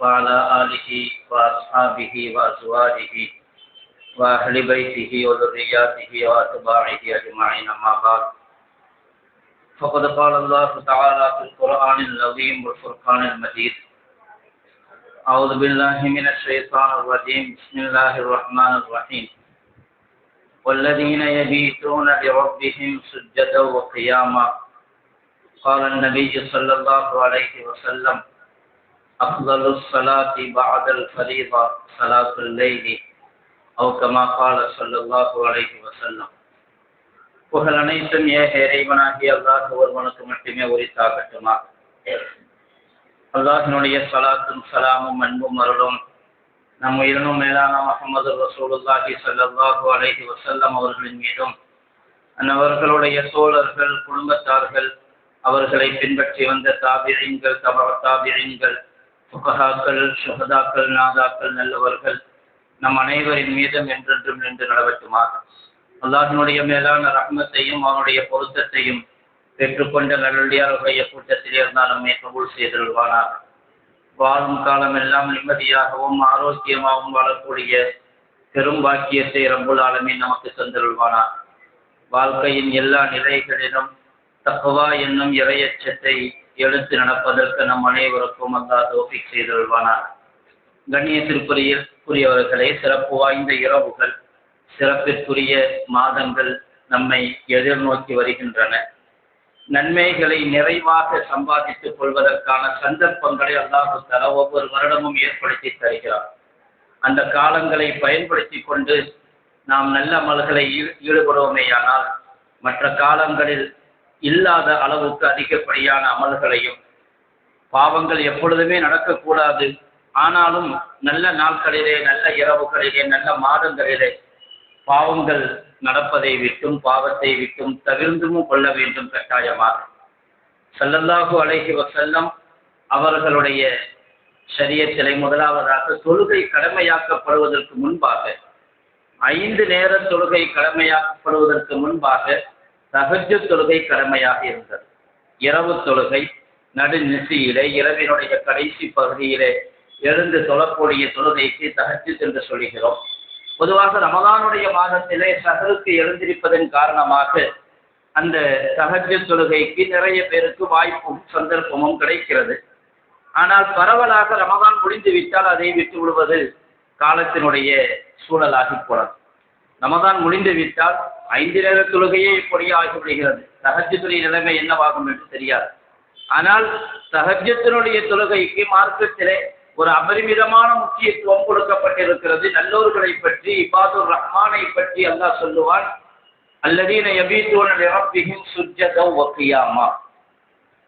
وعلى آله وأصحابه وأزواجه وأهل بيته وذرياته وأتباعه أجمعين أما بعد. فقد قال الله تعالى في القرآن العظيم والفرقان المجيد. أعوذ بالله من الشيطان الرجيم. بسم الله الرحمن الرحيم. والذين يبيتون لربهم سجدا وقياما. قال النبي صلى الله عليه وسلم أفضل الصلاة بعد الفريضة صلاة الليل أو كما قال صلى الله عليه وسلم புகழ் அனைத்தும் ஏக இறைவனாகிய அல்லாஹ் ஒருவனுக்கு மட்டுமே உரித்தாகட்டுமா அல்லாஹினுடைய சலாத்தும் சலாமும் அன்பும் அருளும் நம் உயிரினும் மேலான முகமது ரசூலுல்லாஹி ஸல்லல்லாஹு அலைஹி வஸல்லம் அவர்களின் மீதும் அன்னவர்களுடைய தோழர்கள் குடும்பத்தார்கள் அவர்களை பின்பற்றி வந்த தாபியங்கள் தப தாபியங்கள் புகஹாக்கள் சுகதாக்கள் நாதாக்கள் நல்லவர்கள் நம் அனைவரின் மீதும் என்றென்றும் நின்று நடவட்டுமாக அல்லாஹினுடைய மேலான ரஹ்மத்தையும் அவனுடைய பொருத்தத்தையும் பெற்றுக்கொண்ட நல்லடியாருடைய கூட்டத்தில் இருந்தாலுமே நம்மை கபூல் செய்திருவானார் வாழும் காலம் எல்லாம் நிம்மதியாகவும் ஆரோக்கியமாகவும் வாழக்கூடிய பெரும் பாக்கியத்தை ரம்புல் ஆலமே நமக்கு தந்திருவானார் வாழ்க்கையின் எல்லா நிலைகளிலும் தக்குவா என்னும் இறையச்சத்தை எடுத்து நடப்பதற்கு நம் அனைவருக்கும் அல்லா தோஃபிக் செய்தல்வானார் கண்ணியத்திற்குரியவர்களே சிறப்பு வாய்ந்த இரவுகள் சிறப்பிற்குரிய மாதங்கள் நம்மை எதிர்நோக்கி வருகின்றன. நன்மைகளை நிறைவாக சம்பாதித்துக் கொள்வதற்கான சந்தர்ப்பங்களை அல்லாஹு தர ஒவ்வொரு வருடமும் ஏற்படுத்தி தருகிறார். அந்த காலங்களை பயன்படுத்தி கொண்டு நாம் நல்ல மல்களை ஈடுபடுவோமேயானால் மற்ற காலங்களில் இல்லாத அளவுக்கு அதிகப்படியான அமல்களையும் பாவங்கள் எப்பொழுதுமே நடக்கக்கூடாது. ஆனாலும் நல்ல நாட்களிலே நல்ல இரவுகளிலே நல்ல மாதங்களிலே பாவங்கள் நடப்பதை விட்டும் பாவத்தை விட்டும் தவிர்ந்தும் கொள்ள வேண்டும் கட்டாயமாக. சல்லல்லாஹு அலைஹி வசல்லம் அவர்களுடைய சரியத்திலே முதலாவதாக தொழுகை கடமையாக்கப்படுவதற்கு முன்பாக ஐந்து நேர தொழுகை கடமையாக்கப்படுவதற்கு முன்பாக சகஜ தொழுகை கடமையாக இருந்தது. இரவு தொழுகை நடுநிசையிலே இரவினுடைய கடைசி பகுதியிலே எழுந்து தொழக்கூடிய தொழுகைக்கு தகஜு என்று சொல்கிறோம் பொதுவாக ரமதானுடைய மாதத்திலே சகருக்கு எழுந்திருப்பதன் காரணமாக அந்த சகஜ தொழுகைக்கு நிறைய பேருக்கு வாய்ப்பும் சந்தர்ப்பமும் கிடைக்கிறது. ஆனால் பரவலாக ரமதான் முடிந்து விட்டால் அதை விட்டு விடுவது காலத்தினுடைய சூழலாகி போனது. ரமதான் முடிந்து விட்டால் ஐந்து நேர தொழுகையே இப்படியே ஆகிவிடுகிறது. சகஜத்துடைய நிலைமை என்னவாகும் என்று தெரியாது. ஆனால் சகஜத்தினுடைய தொழுகைக்கு மார்க்கத்திலே ஒரு அபரிமிதமான முக்கியத்துவம் கொடுக்கப்பட்டிருக்கிறது. நல்லோர்களை பற்றி இபாதுர் ரஹ்மானை பற்றி அல்லாஹ் சொல்லுவான் அல்லதீன யபீத்தூன நிரப்பிகும் சுஜதௌ வக்கியாமா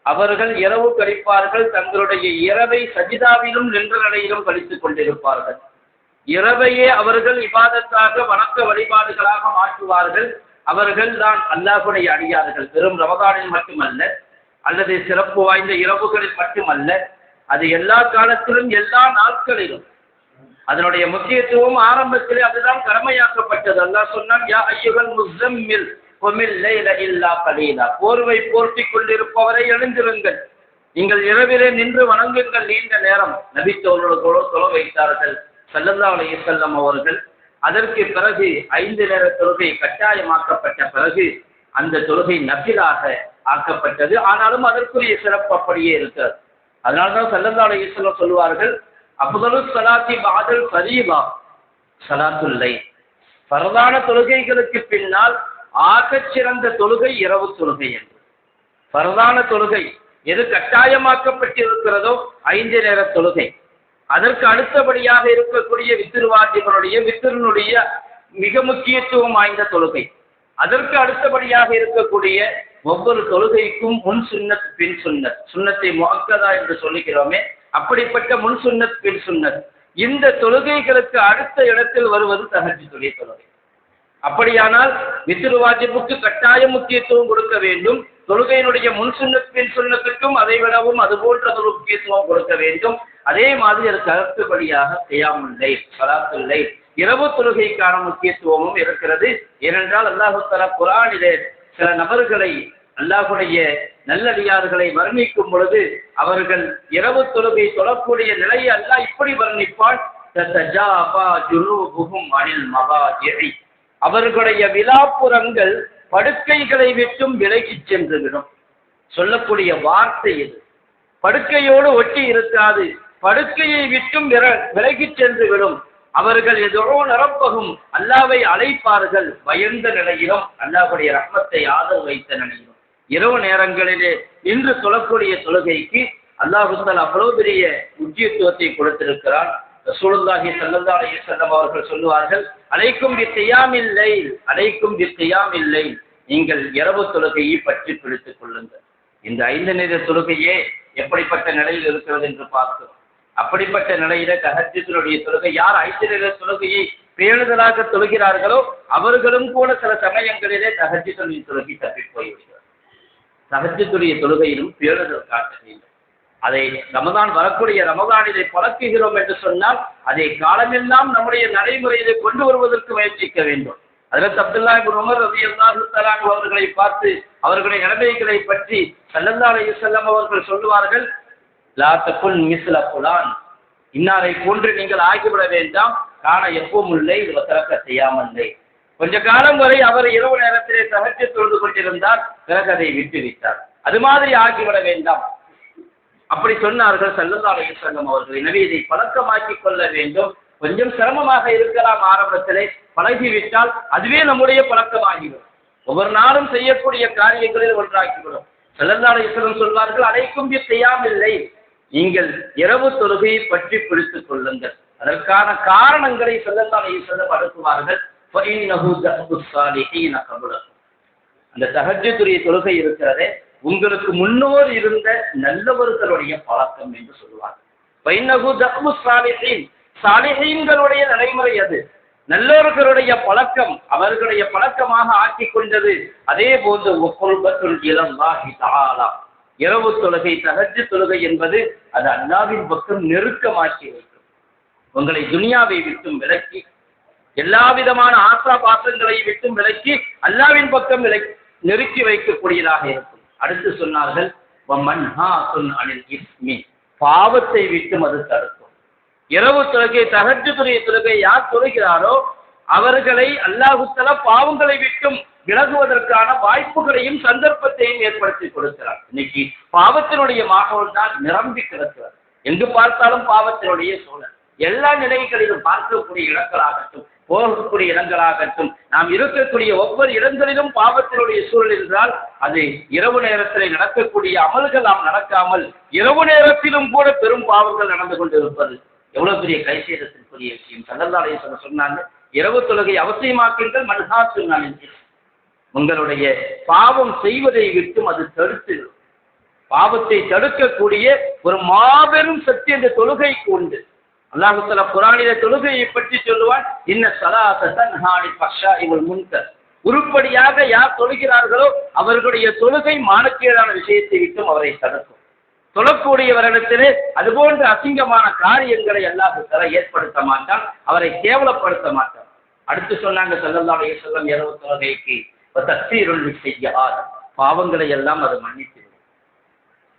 அவர்கள் இரவு கழிப்பார்கள் தங்களுடைய இரவை சஜிதாவிலும் நின்ற நிலையிலும் கழித்துக் கொண்டிருப்பார்கள். இரவையே அவர்கள் இபாதத்தாக வணக்க வழிபாடுகளாக மாற்றுவார்கள். அவர்கள் தான் அல்லாஹுடைய அடியார்கள். வெறும் ரமதானில் மட்டுமல்ல அல்லது சிறப்பு வாய்ந்த இரவுகளில் மட்டுமல்ல அது எல்லா காலத்திலும் எல்லா நாட்களிலும். அதனுடைய முக்கியத்துவம் ஆரம்பத்திலே அதுதான் கடமையாக்கப்பட்டது. அல்லாஹ் சொன்னான் யா ஐயுகள் முஸ்லம்மில் இல்லா போர்வை போர்த்தி கொண்டிருப்பவரை எழுந்திருங்கள். நீங்கள் இரவிலே நின்று வணங்குங்கள். நீண்ட நேரம் நபித்தோர்களோடு தொலை வைத்தார்கள். சல்லல்லா அலைய அவர்கள் அதற்கு பிறகு ஐந்து நேர தொழுகை கட்டாயமாக்கப்பட்ட பிறகு அந்த தொழுகை நபிலாக ஆக்கப்பட்டது. ஆனாலும் அதற்குரிய சிறப்பு அப்படியே இருக்கிறது அதனால்தான் சல்லல்லா அலைய சொல்லுவார்கள் அப்தலு சலாத்தி பாதல் பரீபா சலாத்துல்லை பரதான தொழுகைகளுக்கு பின்னால் ஆகச் சிறந்த தொழுகை இரவு தொழுகை என்று. பரதான தொழுகை எது கட்டாயமாக்கப்பட்டிருக்கிறதோ ஐந்து நேர தொழுகை. அதற்கு அடுத்தபடியாக இருக்கக்கூடிய வித்திருவாதிகளுடைய வித்திருனுடைய மிக முக்கியத்துவம் வாய்ந்த தொழுகை. அதற்கு அடுத்தபடியாக இருக்கக்கூடிய ஒவ்வொரு தொழுகைக்கும் முன் சுண்ணத் பின் சுண்ணத் சுன்னத்தை முகக்கதா என்று சொல்லுகிறோமே அப்படிப்பட்ட முன் சுண்ணத் பின் சுண்ணத் இந்த தொழுகைகளுக்கு அடுத்த இடத்தில் வருவது தஹஜ்ஜுடைய தொழுகை. அப்படியானால் வித்திருவாஜிப்புக்கு கட்டாய முக்கியத்துவம் கொடுக்க வேண்டும். தொழுகையினுடைய முன் சுண்ணத்தின் பின் சுன்னத்துக்கும் அதை விடவும் அது போன்ற ஒரு முக்கியத்துவம் கொடுக்க வேண்டும். அதே மாதிரி அதுக்கு அடுத்தபடியாக செய்யாமுல்லை சலாத்துல்லை இரவு தொழுகைக்கான முக்கியத்துவமும் இருக்கிறது. ஏனென்றால் அல்லாஹு தலா குரானிலே சில நபர்களை அல்லாஹுடைய நல்லடியார்களை வர்ணிக்கும் பொழுது அவர்கள் இரவு தொழுகை தொழக்கூடிய நிலையை அல்லாஹ் இப்படி வர்ணிப்பான் அவர்களுடைய விழாப்புறங்கள் படுக்கைகளை விட்டும் விலகிச் சென்றுவிடும். சொல்லக்கூடிய வார்த்தை இது. படுக்கையோடு ஒட்டி இருக்காது. படுக்கையை விட்டும் விர- விலகிச் சென்று விடும் அவர்கள் எதோ நிரப்பகும் அல்லாவை அழைப்பார்கள். பயந்த நிலையிலும் அல்லாஹுடைய ரஹ்மத்தை ஆதரவு வைத்த நிலையிலும். இரவு நேரங்களிலே இன்று தொழக்கூடிய தொழுகைக்கு அல்லாஹுந்தல் அவ்வளவு பெரிய முக்கியத்துவத்தை கொடுத்திருக்கிறான். ரசூலுல்லாஹி ஸல்லல்லாஹு அலைஹி வஸல்லம் அவர்கள் சொல்லுவார்கள் அழைக்கும் பி இல்லை அழைக்கும் பி இல்லை நீங்கள் இரவு தொழுகையை பற்றி பிடித்துக் கொள்ளுங்கள். இந்த ஐந்து நேர தொழுகையே எப்படிப்பட்ட நிலையில் இருக்கிறது என்று பார்த்தோம் அப்படிப்பட்ட நிலையில தஹஜ்ஜுடைய தொழுகை யார் ஐந்து நேர தொழுகையை பேணுதலாக தொழுகிறார்களோ அவர்களும் கூட சில சமயங்களிலே தஹஜ்ஜுடைய தொழுகை தப்பி போய்விடுகிறார் தஹஜ்ஜுடைய தொழுகையிலும் பேணுதல் காட்டவில்லை. அதை ரமதான் வரக்கூடிய ரமதானிலே பழக்குகிறோம் என்று சொன்னால் அதை காலமெல்லாம் நம்முடைய நடைமுறையிலே கொண்டு வருவதற்கு முயற்சிக்க வேண்டும். அதற்கு அப்துல்லா உமர் அவர்களை பார்த்து அவர்களுடைய நிலைமைகளை பற்றி ஸல்லல்லாஹு அலைஹி வஸல்லம் அவர்கள் சொல்லுவார்கள் லா தகுன் மிஸ்ல புலான் இன்னாரை போன்று நீங்கள் ஆகிவிட வேண்டாம். காண எப்பவும் இல்லை இது திறக்க செய்யாமல்லை. கொஞ்ச காலம் வரை அவர் இரவு நேரத்திலே சகஜ தொழுது கொண்டிருந்தார் பிறகு அதை விட்டு விட்டார் அது மாதிரி ஆகிவிட வேண்டாம். அப்படி சொன்னார்கள் செல்லல்லா அலி அவர்கள். எனவே இதை பழக்கமாக்கி கொள்ள வேண்டும். கொஞ்சம் சிரமமாக இருக்கலாம் ஆரம்பத்திலே. பழகிவிட்டால் அதுவே நம்முடைய பழக்கமாகிவிடும். ஒவ்வொரு நாளும் செய்யக்கூடிய காரியங்களில் ஒன்றாகிவிடும். செல்லல்லா அலி சொல்வார்கள் அடைக்கும் செய்யாமில்லை நீங்கள் இரவு தொழுகையை பற்றி பிடித்துக் கொள்ளுங்கள். அதற்கான காரணங்களை செல்லல்லா அலி செல்லம் அனுப்புவார்கள். அந்த தகஜத்துரிய தொழுகை இருக்கிறதே உங்களுக்கு முன்னோர் இருந்த நல்லவர்களுடைய பழக்கம் என்று சொல்லுவார் பைனகு தஹ்மு சாலிஹீன். சாலிஹீன்களுடைய நடைமுறை அது. நல்லவர்களுடைய பழக்கம் அவர்களுடைய பழக்கமாக ஆக்கிக் கொண்டது. அதே போன்று இளம் இளம்பாஹி தஆலா. இரவு தொழுகை தகஜு தொழுகை என்பது அது அல்லாவின் பக்கம் நெருக்கமாக்கி வைக்கும். உங்களை துனியாவை விட்டும் விலக்கி எல்லா விதமான ஆசா பாசங்களை விட்டும் விலக்கி அல்லாவின் பக்கம் விலக்கி நெருக்கி வைக்கக்கூடியதாக இருக்கும். அடுத்து சொன்னார்கள் இஸ்மி." பாவத்தை விட்டும் அது தடுக்கும். இரவு தொழுகை தகற்றுக்குரிய தொழுகை யார் தொழுகிறாரோ அவர்களை அல்லாஹுத்தல பாவங்களை விட்டும் விலகுவதற்கான வாய்ப்புகளையும் சந்தர்ப்பத்தையும் ஏற்படுத்தி கொடுக்கிறார். இன்னைக்கு பாவத்தினுடைய மாகோல் தான் நிரம்பி கிடக்கிறது. எங்கு பார்த்தாலும் பாவத்தினுடைய சூழல் எல்லா நிலைகளிலும் பார்க்கக்கூடிய இடங்களாகட்டும் போகக்கூடிய இடங்களாகட்டும். நாம் இருக்கக்கூடிய ஒவ்வொரு இடங்களிலும் பாவத்தினுடைய சூழல் என்றால் அது இரவு நேரத்தில் நடக்கக்கூடிய அமல்கள் நாம் நடக்காமல் இரவு நேரத்திலும் கூட பெரும் பாவங்கள் நடந்து கொண்டிருப்பது. எவ்வளவு பெரிய கைசேதத்திற்குரிய விஷயம். சல்லல்லாடைய சொன்னாங்க இரவு தொழுகை அவசியமாக்குங்கள் மன்ஹா சொன்னாங்க உங்களுடைய பாவம் செய்வதை விட்டும் அது தடுத்து பாவத்தை தடுக்கக்கூடிய ஒரு மாபெரும் சக்தி அந்த தொழுகைக்கு உண்டு. அல்லாஹுத்தல குரானில தொழுகையை பற்றி சொல்லுவான் இன்ன ஸலாத்த தன்ஹானி ஃபஹ்ஷா இவல் முன்கர். உருப்படியாக யார் தொழுகிறார்களோ அவர்களுடைய தொழுகை மானக்கீழான விஷயத்தை விட்டும் அவரை தடுக்கும். தொழக்கூடியவரிடத்திலே அதுபோன்ற அசிங்கமான காரியங்களை அல்லாஹுத்தல ஏற்படுத்த மாட்டான் அவரை கேவலப்படுத்த மாட்டான். அடுத்து சொன்னாங்க ஸல்லல்லாஹு அலைஹி இரவு தொழுகைக்கு தக்சீருல் செய்யார் பாவங்களை எல்லாம் அது மன்னித்து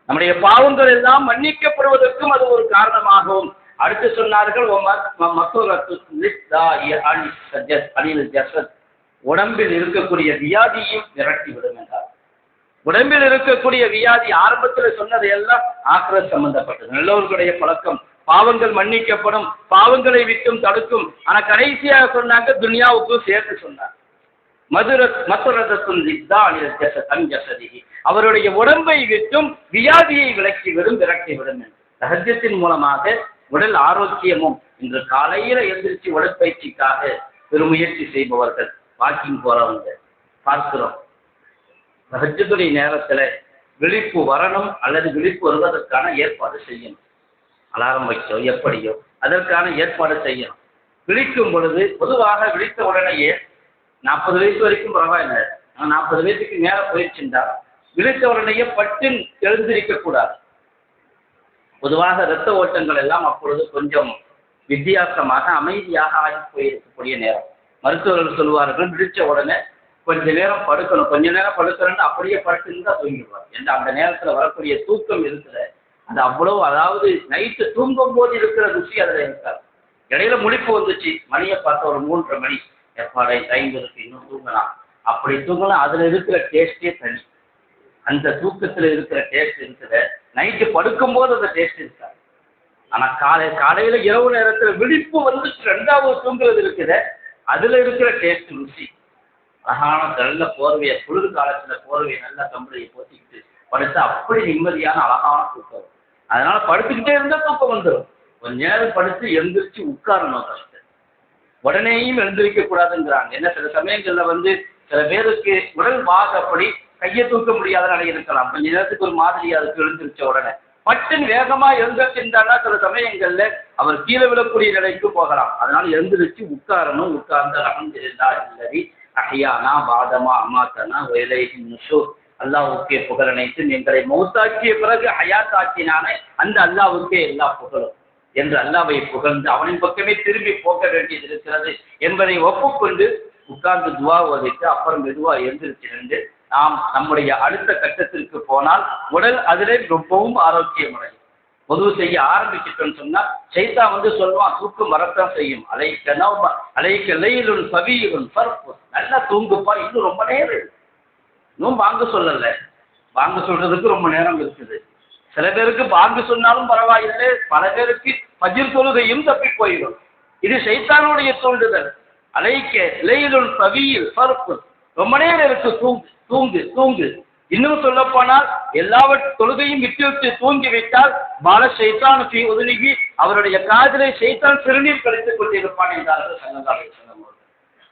நம்முடைய பாவங்கள் எல்லாம் மன்னிக்கப்படுவதற்கும் அது ஒரு காரணமாகவும் அடுத்து சொன்னார்கள் உடம்பில் இருக்கக்கூடிய வியாதியும் விரட்டி விடும் என்றார். உடம்பில் இருக்கக்கூடிய வியாதி ஆரம்பத்தில் சொன்னது எல்லாம் ஆக்கிர சம்பந்தப்பட்டது. நல்லவர்களுடைய பழக்கம். பாவங்கள் மன்னிக்கப்படும் பாவங்களை விட்டும் தடுக்கும். ஆனா கடைசியாக சொன்னாங்க துனியாவுக்கும் சேர்த்து சொன்னார். மதுர மதுரதத்தும் அவருடைய உடம்பை விட்டும் வியாதியை விலக்கி விடும் விரட்டி விடும் என்று. ரகசியத்தின் மூலமாக உடல் ஆரோக்கியமும் இன்று காலையில எந்திரிச்சு உடற்பயிற்சிக்காக பெருமுயற்சி செய்பவர்கள் வாக்கிங் போறவங்க பார்க்கிறோம். ரகஜத்துடைய நேரத்துல விழிப்பு வரணும் அல்லது விழிப்பு வருவதற்கான ஏற்பாடு செய்யணும். அலாரம் வைக்கோ எப்படியோ அதற்கான ஏற்பாடு செய்யணும். விழிக்கும் பொழுது பொதுவாக விழித்த உடனேயே நாற்பது வயசு வரைக்கும் பரவாயில்லை. ஆனால் நாற்பது வயசுக்கு மேல போயிடுச்சுட்டா விழித்த உடனேயே பட்டு எழுந்திருக்க கூடாது பொதுவாக இரத்த ஓட்டங்கள் எல்லாம் அப்பொழுது கொஞ்சம் வித்தியாசமாக அமைதியாக ஆகி போயிருக்கக்கூடிய நேரம். மருத்துவர்கள் சொல்லுவார்கள் விழிச்ச உடனே கொஞ்ச நேரம் படுக்கணும். கொஞ்ச நேரம் படுக்கணும்னு அப்படியே படுத்துன்னு தான் தூங்கிடுவார். ஏன்னா அந்த நேரத்தில் வரக்கூடிய தூக்கம் இருக்குது அது அவ்வளவு அதாவது நைட்டு தூங்கும் போது இருக்கிற ருசி அதில் இருக்காது. இடையில முடிப்பு வந்துச்சு. மணியை பார்த்த ஒரு மூன்றரை மணி. எப்பாடை டைம் இருக்கு. இன்னும் தூங்கலாம். அப்படி தூங்கலாம் அதில் இருக்கிற டேஸ்டே தனி. அந்த தூக்கத்தில் இருக்கிற டேஸ்ட் இருக்குது நைட்டு படுக்கும்போது அந்த டேஸ்ட் இருக்காது. ஆனால் காலை காலையில் இரவு நேரத்தில் விழிப்பு வந்து ரெண்டாவது தூங்குறது இருக்குது. அதில் இருக்கிற டேஸ்ட் ருசி. அழகான நல்ல போர்வையை குளிர் காலத்தில் போர்வையை நல்ல கம்பளியை போத்திக்கிட்டு படுத்தா அப்படி நிம்மதியான அழகான தூக்கம் அதனால் அதனால படுத்துக்கிட்டே இருந்தால் தூக்கம் வந்துடும் கொஞ்ச நேரம் படுத்து எழுந்திரிச்சு உட்காரணும் ஃபர்ஸ்ட் உடனேயும் எழுந்திருக்க கூடாதுங்கிறாங்க. என்ன சில சமயங்களில் வந்து சில பேருக்கு உடல் வாகப்படி கையை தூக்க முடியாத நிலை இருக்கலாம். கொஞ்ச நேரத்துக்கு ஒரு மாதிரி அதுக்கு எழுந்திருச்ச உடனே. பட்டுன்னு வேகமா எழுந்திருச்சுட்டானா சில சமயங்கள்ல அவர் கீழே விழக்கூடிய நிலைக்கு போகலாம். அதனால எழுந்திருச்சு உட்காரணும். உட்கார்ந்து அகந்திருந்தா இல்லதி அஹியானா பாதமா அமாத்தனா வேலை முஷூர் அல்லாவுக்கே புகழ் அனைத்து எங்களை மௌத்தாக்கிய பிறகு ஹயாத்தாக்கினானே அந்த அல்லாஹ்வுக்கே எல்லா புகழும். என்று அல்லாவை புகழ்ந்து அவனின் பக்கமே திரும்பி போக வேண்டியது இருக்கிறது என்பதை ஒப்புக்கொண்டு உட்கார்ந்து துவா ஓதிட்டு அப்புறம் மெதுவா எழுந்திருச்சிருந்து நாம் நம்முடைய அடுத்த கட்டத்திற்கு போனால் உடல் அதிலே ரொம்பவும் ஆரோக்கியமடையும். பொதுவு செய்ய ஆரம்பிச்சிட்டோம்னு சொன்னா சைத்தா வந்து சொல்லுவான் தூக்கம் வரத்தான் செய்யும். அலைக்க நவ அலைக்க லைலுன் சவீருன் பருப்பு நல்லா தூங்குப்பா இன்னும் ரொம்ப நேரம் இன்னும் வாங்க சொல்லல. வாங்க சொல்றதுக்கு ரொம்ப நேரம் இருக்குது. சில பேருக்கு வாங்க சொன்னாலும் பரவாயில்லை பல பேருக்கு பஜிர் தொழுகையும் தப்பி போயிடும். இது சைத்தானுடைய தூண்டுதல். அலைக்க இலையிலுள் சவியில் பருப்பு ரொம்ப நேரம் இருக்கு தூங்கு. தூங்கு தூங்கு. இன்னும் சொல்ல போனால் எல்லாவற்ற தொழுகையும் விட்டு விட்டு தூங்கி விட்டால் பால சைத்தான் ஃபீ உதவிகி அவருடைய காதலை சைத்தான் சிறுநீர் கழித்துக் கொண்டிருப்பான் என்றார்கள் சல்லல்லாஹு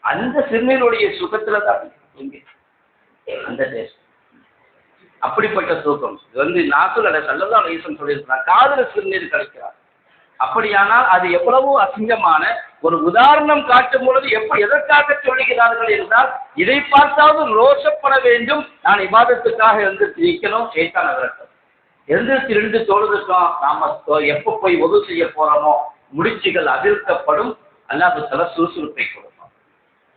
அந்த சிறுநீருடைய சுகத்துல தான் தூங்கி. அந்த டேஸ்ட் அப்படிப்பட்ட தூக்கம். இது வந்து நான் சொல்ல சல்லல்லா அலையம் சொல்லியிருக்கிறார். காதல சிறுநீர் கழிக்கிறார். அப்படியானால் அது எவ்வளவு அசிங்கமான ஒரு உதாரணம் காட்டும் பொழுது எப்படி எதற்காக சொல்லுகிறார்கள் என்றால் இதை பார்த்தாவது ரோஷப்பட வேண்டும். நான் இவாதத்துக்காக எழுந்திருச்சு நிற்கணும். சேத்தான் விரட்டும் எழுந்திருச்சு இருந்து தொழுதுட்டோம். நாம எப்போ போய் உதவு செய்ய போறோமோ முடிச்சுகள் அதிர்க்கப்படும் அல்லாது சில சுறுசுறுப்பை கொடுப்பான்.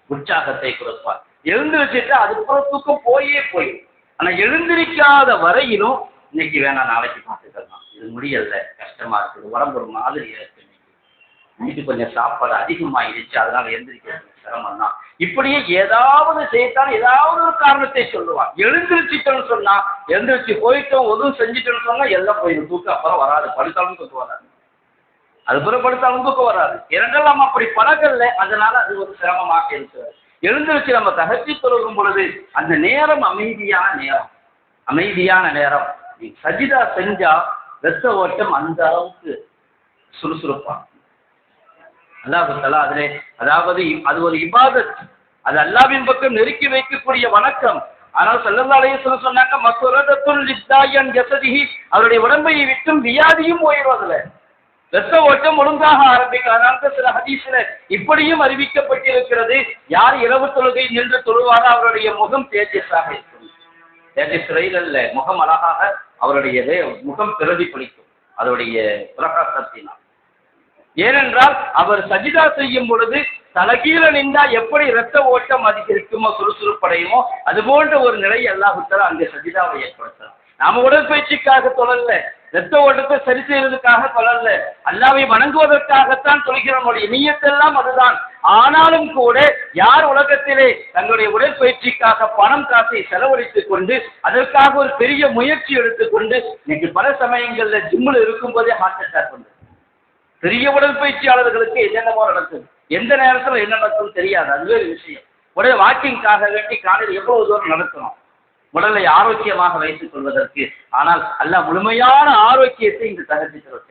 உற்சாகத்தை கொடுப்பார் எழுந்திருச்சுட்டு அதுக்கப்புறம் தூக்கம் போயே போயிடும். ஆனா எழுந்திருக்காத வரையிலும் இன்னைக்கு வேணாம் நாளைக்கு பார்த்துக்கலாம். முடியல. கஷ்டமா இருக்குது. உடம்பு ஒரு மாதிரி இருக்கு வீட்டு கொஞ்சம் சாப்பாடு அதிகமாயிடுச்சு. அதனால எந்திரிக்கிறது சிரமம் தான் இப்படியே ஏதாவது செய்தாலும் ஏதாவது ஒரு காரணத்தை சொல்லுவான். எழுந்திருச்சிட்டோம்னு சொன்னா எழுந்திருச்சு போயிட்டோம் உதவு செஞ்சுட்டோம்னு சொன்னா எல்லாம் போயிடும். தூக்கம் அப்புறம் வராது. படுத்தாலும் தூக்கம் வராது. அது புறப்படுத்தாலும் தூக்கம் வராது. இரண்டால் நம்ம அப்படி பழகல அதனால அது ஒரு சிரமமாக இருக்கிறது. எழுந்திருச்சு நம்ம தகச்சி தொழுகும் பொழுது அந்த நேரம் அமைதியான நேரம். அமைதியான நேரம். நீ சஜிதா செஞ்சா ரத்த ஓட்டம் அந்த அளவுக்கு சுறுசுறுப்பா அல்லாஹு தலா அதிலே அதாவது அது ஒரு இபாதத். அது அல்லாவின் பக்கம் நெருக்கி வைக்கக்கூடிய வணக்கம். ஆனால் சல்லல்லா சொல்ல சொன்னாங்க மசுரதத்துல் லித்தாயன் ஜசதிஹி அவருடைய உடம்பை விட்டும் வியாதியும் போயிடும் அதுல ரத்த ஓட்டம் ஒழுங்காக ஆரம்பிக்கும் அதனால சில ஹதீஸ்ல இப்படியும் அறிவிக்கப்பட்டிருக்கிறது. யார் இரவு தொழுகை நின்று தொழுவாரோ அவருடைய முகம் தேஜஸாக இருக்கும். தேஜஸ் ரயில் அல்ல முகம் அழகாக அவருடைய முகம் பிரதிபலிக்கும் அதனுடைய பிரகாசத்தினால். ஏனென்றால் அவர் சஜிதா செய்யும் பொழுது தலகீழ நின்றா எப்படி இரத்த ஓட்டம் அதிகரிக்குமோ சுறுசுறுப்படையுமோ அது போன்ற ஒரு நிலை அல்லாஹுத்தலா அங்கே சஜிதாவை ஏற்படுத்தலாம் நாம உடற்பயிற்சிக்காக தொடரல ரத்த ஓட்டத்தை சரி செய்வதற்காக சொல்லல அல்லாவை வணங்குவதற்காகத்தான் தொழுகிற நம்முடைய நீயத்தெல்லாம் அதுதான். ஆனாலும் கூட யார் உலகத்திலே தங்களுடைய உடற்பயிற்சிக்காக பணம் காசை செலவழித்துக் கொண்டு அதற்காக ஒரு பெரிய முயற்சி எடுத்துக்கொண்டு இன்னைக்கு பல சமயங்கள்ல ஜிம்மில் இருக்கும்போதே ஹார்ட் அட்டாக் வந்து. பெரிய உடற்பயிற்சியாளர்களுக்கு என்னென்னமோ நடக்குது. எந்த நேரத்தில் என்ன நடக்கும் தெரியாது. அதுவே ஒரு விஷயம். உடனே வாக்கிங்காக வேண்டி காலையில் எவ்வளவு தூரம் நடத்தணும் உடலை ஆரோக்கியமாக வைத்துக் கொள்வதற்கு. ஆனால் அல்லாஹ் முழுமையான ஆரோக்கியத்தை இங்கு தகர்த்தி தருவது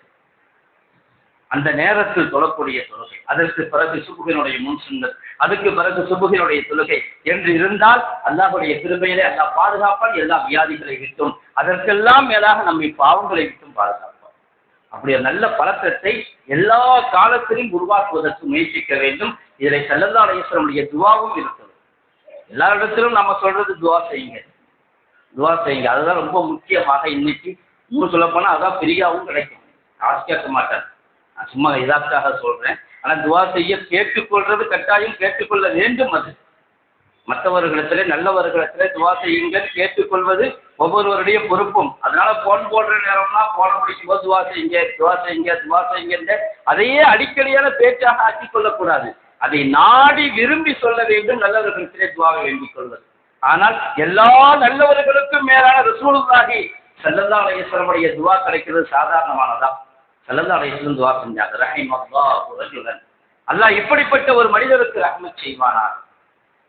அந்த நேரத்தில் தொழக்கூடிய தொழுகை. அதற்கு பிறகு சுபுகினுடைய முன் சுந்தர் அதுக்கு பிறகு சுபுகினுடைய தொழுகை. என்று இருந்தால் அல்லாஹுடைய திருமையிலே அல்லா பாதுகாப்பால் எல்லா வியாதிகளை விட்டும். அதற்கெல்லாம் மேலாக நம்மை பாவங்களை விட்டும் பாதுகாப்போம் அப்படி நல்ல பழக்கத்தை எல்லா காலத்திலும் உருவாக்குவதற்கு முயற்சிக்க வேண்டும். இதில் செல்லல்லா அலையஸ்வரமுடைய துவாவும் இருக்கிறது. எல்லா இடத்திலும் நம்ம சொல்றது துவா செய்யுங்க துவா செய்யுங்க. அதுதான் ரொம்ப முக்கியமாக இன்னைக்கு இன்னும் சொல்ல போனா அதான் பெரியாவும் கிடைக்கும். காசு கேட்க மாட்டேன் நான் சும்மா இதாக்காக சொல்கிறேன் ஆனால் துவா செய்ய கேட்டுக்கொள்றது கட்டாயம் கேட்டுக்கொள்ள வேண்டும் அது. மற்றவர்களிடத்திலே நல்லவர்களிடத்திலே துவா செய்யுங்கள் கேட்டுக்கொள்வது ஒவ்வொருவருடைய பொறுப்பும். அதனால போன் போடுற நேரம்லாம் போன பிடிக்கும் போது துவா செய்யுங்க துவா செய்யுங்க துவா செய்யுங்க அதையே அடிக்கடியான பேச்சாக ஆக்கிக் கொள்ளக்கூடாது அதை நாடி விரும்பி சொல்ல வேண்டும் நல்லவர்களிடத்திலே துவாவை வேண்டிக் கொள்வது. ஆனால் எல்லா நல்லவர்களுக்கும் மேலான ரசூலுல்லாஹி செல்லல்லா அலையஸ்வரமுடைய துவா கிடைக்கிறது சாதாரணமானதா? செல்லல்லா அலையஸ்வரம் துவா செஞ்சாங்க. ரஹிம் அல்லாஹ் ரஜுலன். அல்லாஹ் இப்படிப்பட்ட ஒரு மனிதருக்கு ரஹ்மத் செய்வானார்.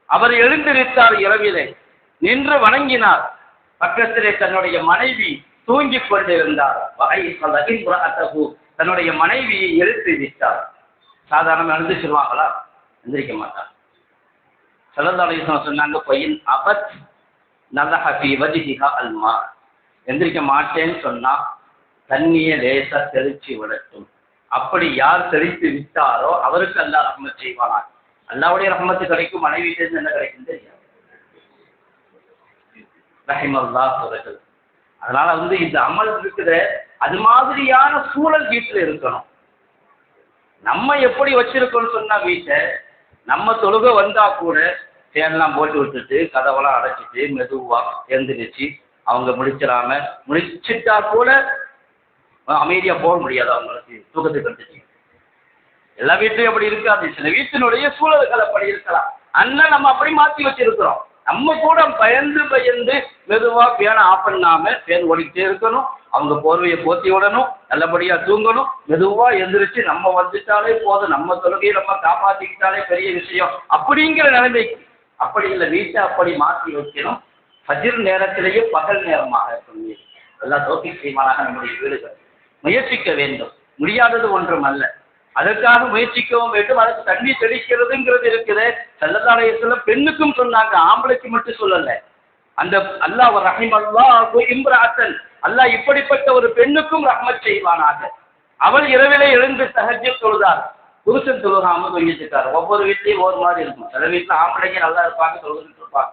அவர் எழுந்திருத்தார் இரவிலே நின்று வணங்கினார். பக்கத்திலே தன்னுடைய மனைவி தூங்கிக் கொண்டிருந்தார். தன்னுடைய மனைவியை எழுப்பி விட்டார். அழிந்து செல்வாங்களா எந்திரிக்க மாட்டார். சலதாலேசன் சொன்னாங்க பையன் அபத் நலஹபி வஜிஹா அல்மா. எந்திரிக்க மாட்டேன்னு சொன்னா தண்ணியை லேசா தெளிச்சு விடட்டும். அப்படி யார் தெளித்து விட்டாரோ அவருக்கு அல்லா ரஹ்மத் செய்வானார் அல்லாவுடைய ரஹ்மத்து கிடைக்கும் மனைவி என்ன கிடைக்கும் தெரியாது. ரஹிம் அவர்கள். அதனால வந்து இந்த அமல் இருக்குது. அது மாதிரியான சூழல் வீட்டில் இருக்கணும். நம்ம எப்படி வச்சிருக்கோம்னு சொன்னா வீட்டை நம்ம தொழுகை வந்தா கூட ஃபேன்லாம் போட்டு விட்டுட்டு கதவெல்லாம் அடைச்சிட்டு மெதுவாக எழுந்திருச்சு. அவங்க முடிச்சிடாம முடிச்சிட்டா கூட அமைதியா போக முடியாது அவங்களுக்கு. தூக்கத்துக்கு வந்துச்சு எல்லா வீட்லயும் அப்படி இருக்காது. சில வீட்டினுடைய சூழல்கள் அப்படி இருக்கலாம். அண்ணன் நம்ம அப்படி மாத்தி வச்சிருக்கிறோம். நம்ம கூட பயந்து பயந்து மெதுவா பேனை ஆஃப் பண்ணாம பேன் ஓடிக்கிட்டே இருக்கணும். அவங்க போர்வையை போத்தி விடணும். நல்லபடியா தூங்கணும். மெதுவா எந்திரிச்சு நம்ம வந்துட்டாலே போதும். நம்ம தொழுகையை நம்ம காப்பாத்திக்கிட்டாலே பெரிய விஷயம். அப்படிங்கிற நிலைமைக்கு. அப்படி இல்லை வீட்டை அப்படி மாற்றி வைக்கணும். ஃபஜிர் நேரத்திலேயே பகல் நேரமாக இருக்கணும். எல்லாம் தோக்கி செய்வானாக நம்முடைய வீடுகள். முயற்சிக்க வேண்டும். முடியாதது ஒன்றும் அல்ல. அதற்காக முயற்சிக்கவும் வேண்டும். அதற்கு தண்ணி தெளிக்கிறதுங்கிறது இருக்குது. செல்லதாலயத்துல பெண்ணுக்கும் சொன்னாங்க ஆம்பளைக்கு மட்டும் சொல்லல. அந்த அல்லாஹ் ரஹிம் அல்லாஹ் இம்ராத்தன் அல்லாஹ் இப்படிப்பட்ட ஒரு பெண்ணுக்கும் ரஹ்மத் செய்வானாக. அவள் இரவிலே எழுந்து சகஜம் தொழுதார் புருஷன் தொழுகாம தொங்கிட்டுருக்காரு ஒவ்வொரு வீட்லையும் ஒரு மாதிரி இருக்கும். சில வீட்டுல ஆம்பளைங்க நல்லா இருப்பாங்க தொழுதுட்டு இருப்பாங்க.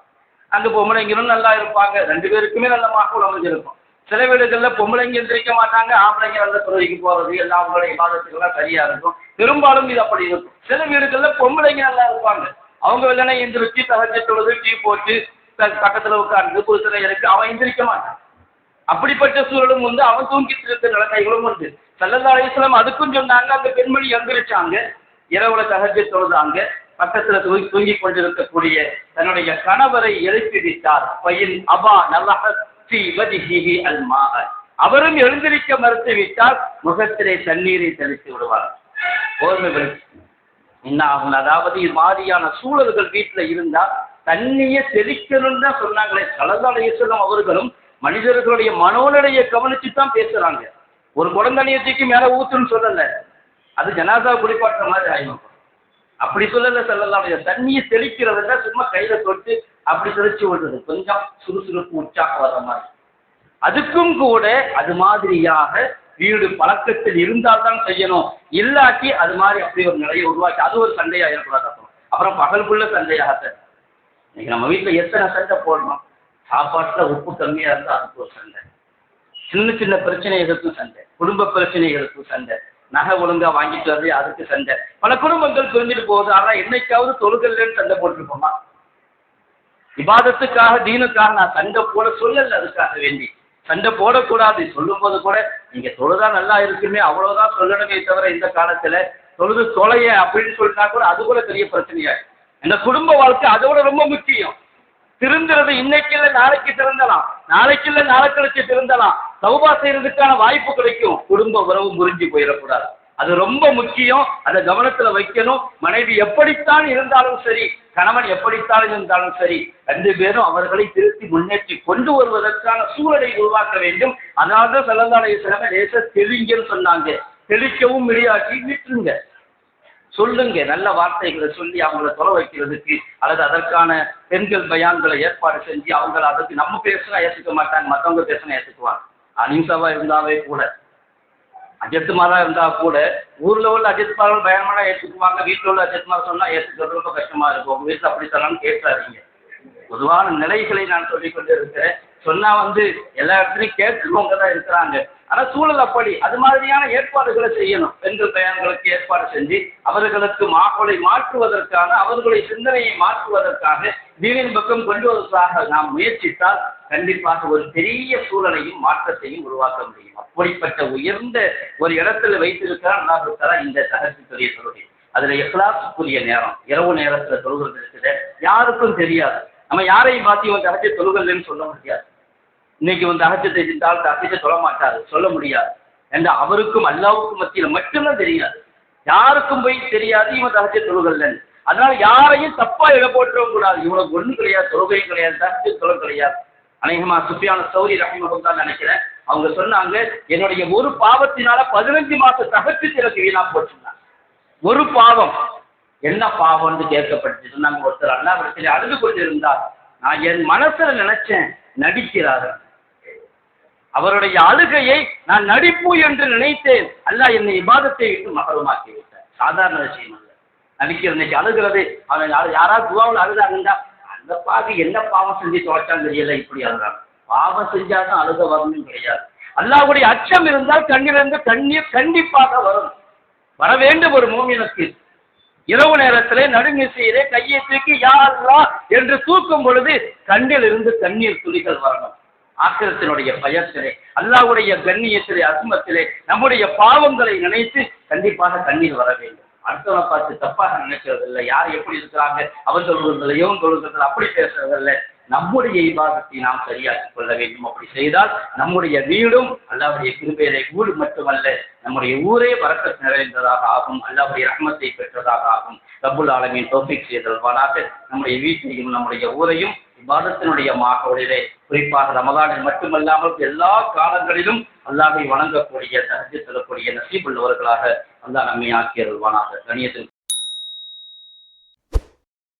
அந்த பொம்பளைங்களும் நல்லா இருப்பாங்க. ரெண்டு பேருக்குமே நல்ல மாக்கம் அமைஞ்சிருக்கும். சில வீடுகளில் பொம்பளைங்க எந்திரிக்க மாட்டாங்க ஆம்பளைங்க நல்ல தொழுகைக்கு போகிறது எல்லாம் அவங்களுடைய விவாதத்துக்கெல்லாம் சரியா இருக்கும். பெரும்பாலும் இது அப்படி இருக்கும். சில வீடுகளில் பொம்பளைங்க நல்லா இருப்பாங்க. அவங்க இல்லைன்னா எந்திரிச்சு தகச்சு தொழுது டீ போட்டு பக்கத்தில் உட்காந்து உட்கார்ந்து இருக்கு அவன் எந்திரிக்க மாட்டான். அப்படிப்பட்ட சூழலும் உண்டு. அவன் தூங்கிட்டு இருக்க நிலைமைகளும் உண்டு. சல்லல்லா அலிஸ்லாம் அதுக்கும் சொன்னாங்க அந்த பெண்மணி எந்திரிச்சாங்க. இரவுல தகச்சு தொழுதாங்க. பக்கத்தில் தூங்கி தூங்கி கொண்டிருக்கக்கூடிய தன்னுடைய கணவரை எழுப்பி விட்டார் பையன் அபா நல்லா அவரும் எழுந்திருக்க மறுத்து விட்டால் முகத்திலே தண்ணீரை தெளித்து விடுவார். போர்மை என்ன ஆகும்? அதாவது இது மாதிரியான சூழல்கள் வீட்டில் இருந்தால் தண்ணியை தெளிக்கணும்னு தான் சொன்னாங்களே. கலந்தாலயேஸ்வரம் அவர்களும் மனிதர்களுடைய மனோநிலையை கவனிச்சு தான் பேசுறாங்க. ஒரு குழந்தண்ணியை தூக்கி மேலே ஊத்துன்னு சொல்லலை. அது ஜனாதா குளிப்பாட்டுற மாதிரி ஆயிடும். அப்படி சொல்லல சொல்லலாம் தண்ணியை தெளிக்கிறதுல சும்மா கையில தொட்டு அப்படி தெளிச்சு விடுறது. கொஞ்சம் சுறுசுறுப்பு உற்சாகம் வர மாதிரி. அதுக்கும் கூட அது மாதிரியாக வீடு பழக்கத்தில் இருந்தால்தான் செய்யணும். இல்லாட்டி அது மாதிரி அப்படி ஒரு நிலையை உருவாக்கி அது ஒரு சண்டையா இருக்கக்கூடாது அப்புறம் அப்புறம் பகலுக்குள்ள சண்டையாக இன்னைக்கு நம்ம வீட்டுல எத்தனை சண்டை போடணும்? சாப்பாட்டுல உப்பு கம்மியா இருந்தா அதுக்கு ஒரு சண்டை. சின்ன சின்ன பிரச்சனைகளுக்கும் சண்டை. குடும்ப பிரச்சனைகளுக்கும் சண்டை. நகை ஒழுங்கா வாங்கிட்டு வரது அதுக்கு சண்டை. பல குடும்பங்கள் பிரிஞ்சுட்டு போகுது. ஆனா என்னைக்காவது தொழுகல்லன்னு சண்டை போட்டிருப்போமா? விவாதத்துக்காக தீனுக்காக நான் சண்டை போட சொல்லல அதுக்காக வேண்டி. சண்டை போடக்கூடாது. சொல்லும் போது கூட நீங்க தொழுதா நல்லா இருக்குமே அவ்வளவுதான் சொல்லணுமே தவிர இந்த காலத்துல தொழுது தொலைய அப்படின்னு சொல்லினா கூட அது கூட பெரிய பிரச்சனையா இந்த குடும்ப வாழ்க்கை அதோட ரொம்ப முக்கியம். திருந்துறது இன்னைக்கு இல்லை நாளைக்கு திருந்தலாம். நாளைக்கு இல்லை நாளை கழிச்சு திருந்தலாம். சௌபா செய்யறதுக்கான வாய்ப்பு கிடைக்கும். குடும்ப உறவு முறிஞ்சு போயிடக்கூடாது. அது ரொம்ப முக்கியம். அதை கவனத்துல வைக்கணும். மனைவி எப்படித்தான் இருந்தாலும் சரி கணவன் எப்படித்தான் இருந்தாலும் சரி ரெண்டு பேரும் அவர்களை திருத்தி முன்னேற்றி கொண்டு வருவதற்கான சூழலை உருவாக்க வேண்டும். அதாவது செல்லந்தாலய சிறமை லேச தெளிங்கன்னு சொன்னாங்க. தெளிக்கவும் வெளியாக்கி விட்டுருங்க. சொல்லுங்க நல்ல வார்த்தைகளை சொல்லி அவங்கள தொலை வைக்கிறதுக்கு அல்லது அதற்கான பெண்கள் பயான்களை ஏற்பாடு செஞ்சு அவங்கள அதுக்கு நம்ம பேசுனா ஏற்றுக்க மாட்டாங்க மற்றவங்க பேசுனா ஏற்றுக்குவாங்க அனிம்சாவா இருந்தாவே கூட அஜித்குமாரா இருந்தா கூட ஊர்ல உள்ள அஜித்குமார்கள் பயணமான ஏற்றுக்குவாங்க வீட்டுல உள்ள அஜித்குமார் சொன்னா ஏற்றுக்கிறது ரொம்ப கஷ்டமா இருக்கும். உங்க வீட்டுல அப்படி சொல்லலாம்னு கேட்காதீங்க பொதுவான நிலைகளை நான் சொல்லிக் கொண்டு இருக்கிறேன் சொன்னா வந்து எல்லா இடத்துலையும் கேட்கிறவங்க தான் இருக்கிறாங்க. ஆனா சூழல் அப்படி. அது மாதிரியான ஏற்பாடுகளை செய்யணும். பெண்கள் பயணங்களுக்கு ஏற்பாடு செஞ்சு அவர்களுக்கு மாக்களை மாற்றுவதற்கான அவர்களுடைய சிந்தனையை மாற்றுவதற்காக தீனின் பக்கம் கொண்டு வருவதற்காக நாம் முயற்சித்தால் கண்டிப்பாக ஒரு பெரிய சூழலையும் மாற்றத்தையும் உருவாக்க முடியும். அப்படிப்பட்ட உயர்ந்த ஒரு இடத்துல வைத்திருக்கிறார் அல்லாஹு தஆலா இந்த தகத்துக்குரிய தொழுகை அதுல இஸ்லாத்துக்குரிய நேரம். இரவு நேரத்துல தொழுகிறது இருக்குது. யாருக்கும் தெரியாது. நம்ம யாரையும் பார்த்து இவன் தகச்ச தொழுகலன்னு சொல்ல முடியாது. இன்னைக்கு வந்து அகச்சத்தை செஞ்சால் தகச்ச சொல்ல மாட்டாரு. சொல்ல முடியாது. என்ற அவருக்கும் அல்லாவுக்கும் மத்தியில் மட்டும்தான் தெரியாது. யாருக்கும் போய் தெரியாது இவன் தகச்ச தொழுகல்லன்னு அதனால யாரையும் தப்பா இட போட்டுறவும் கூடாது. இவனுக்கு ஒண்ணும் கிடையாது தொழுகையும் கிடையாது தகச்ச தொழில் கிடையாது. அநேகமா சுப்பியான சௌரி ரஹிமகம் தான் நினைக்கிறேன். அவங்க சொன்னாங்க என்னுடைய ஒரு பாவத்தினால பதினஞ்சு மாசம் தகச்சு எனக்கு வீணா போச்சுன்னாங்க ஒரு பாவம். என்ன பாவம்னு கேட்கப்பட்டு சொன்னாங்க ஒருத்தர் அல்லாவிடத்தில் அழுது கொண்டிருந்தார். நான் என் மனசுல நினைச்சேன் நடிக்கிறார்கள் அவருடைய அழுகையை நான் நடிப்பு என்று நினைத்தேன். அல்லாஹ் என்னை இபாதத்தை விட்டு மகரமாக்கி விட்டார் சாதாரண விஷயம் அல்ல. நடிக்கிற இன்னைக்கு அழுகிறது. அவன் யாராவது துவாவில் அழுதாங்கன்னா அந்த பாவி என்ன பாவம் செஞ்சு தொலைச்சான்னு தெரியல இப்படி அழுறாங்க பாவம் செஞ்சாதான் அழுக வரணும் கிடையாது. அல்லாவுடைய அச்சம் இருந்தால் கண்ணிலிருந்து கண்ணீர் கண்டிப்பாக வரும். வர வேண்டும் ஒரு மூமினுக்கு. இரவு நேரத்திலே நடுங்கிசையிலே கையை தூக்கி யா என்று தூக்கும் பொழுது கண்ணில் இருந்து தண்ணீர் துளிகள் வரணும். ஆக்கிரத்தினுடைய பயத்திலே அல்லாவுடைய கண்ணியத்திலே அசுமத்திலே நம்முடைய பாவங்களை நினைத்து கண்டிப்பாக கண்ணீர் வர வேண்டும். அடுத்தவனை பார்த்து தப்பாக நினைக்கிறது இல்லை யார் எப்படி இருக்கிறாங்க? அவன் சொல்றதில்லை இவன் சொல்றதில்லை அப்படி பேசுறதில்லை. நம்முடைய இபாதத்தை நாம் சரியாக்கிக் கொள்ள வேண்டும். அப்படி செய்தால் நம்முடைய வீடும் அல்லாவுடைய கிருபையிலே வீடு மட்டுமல்ல நம்முடைய ஊரே வரக்க நிறைந்ததாக ஆகும். அல்லாவுடைய ரஹ்மத்தை பெற்றதாக ஆகும். ரபுல் ஆலமின் செய்தல் செய்தல்வானாக. நம்முடைய வீட்டையும் நம்முடைய ஊரையும் விவாதத்தினுடைய மாகவலிலே குறிப்பாக ரமதானில் மட்டுமல்லாமல் எல்லா காலங்களிலும் அல்லாஹை வணங்கக்கூடிய தஹஜ் செல்லக்கூடிய நசீபுள்ளவர்களாக அல்லாஹ் நம்மை ஆக்கி அருள்வானாக. கணியத்தில்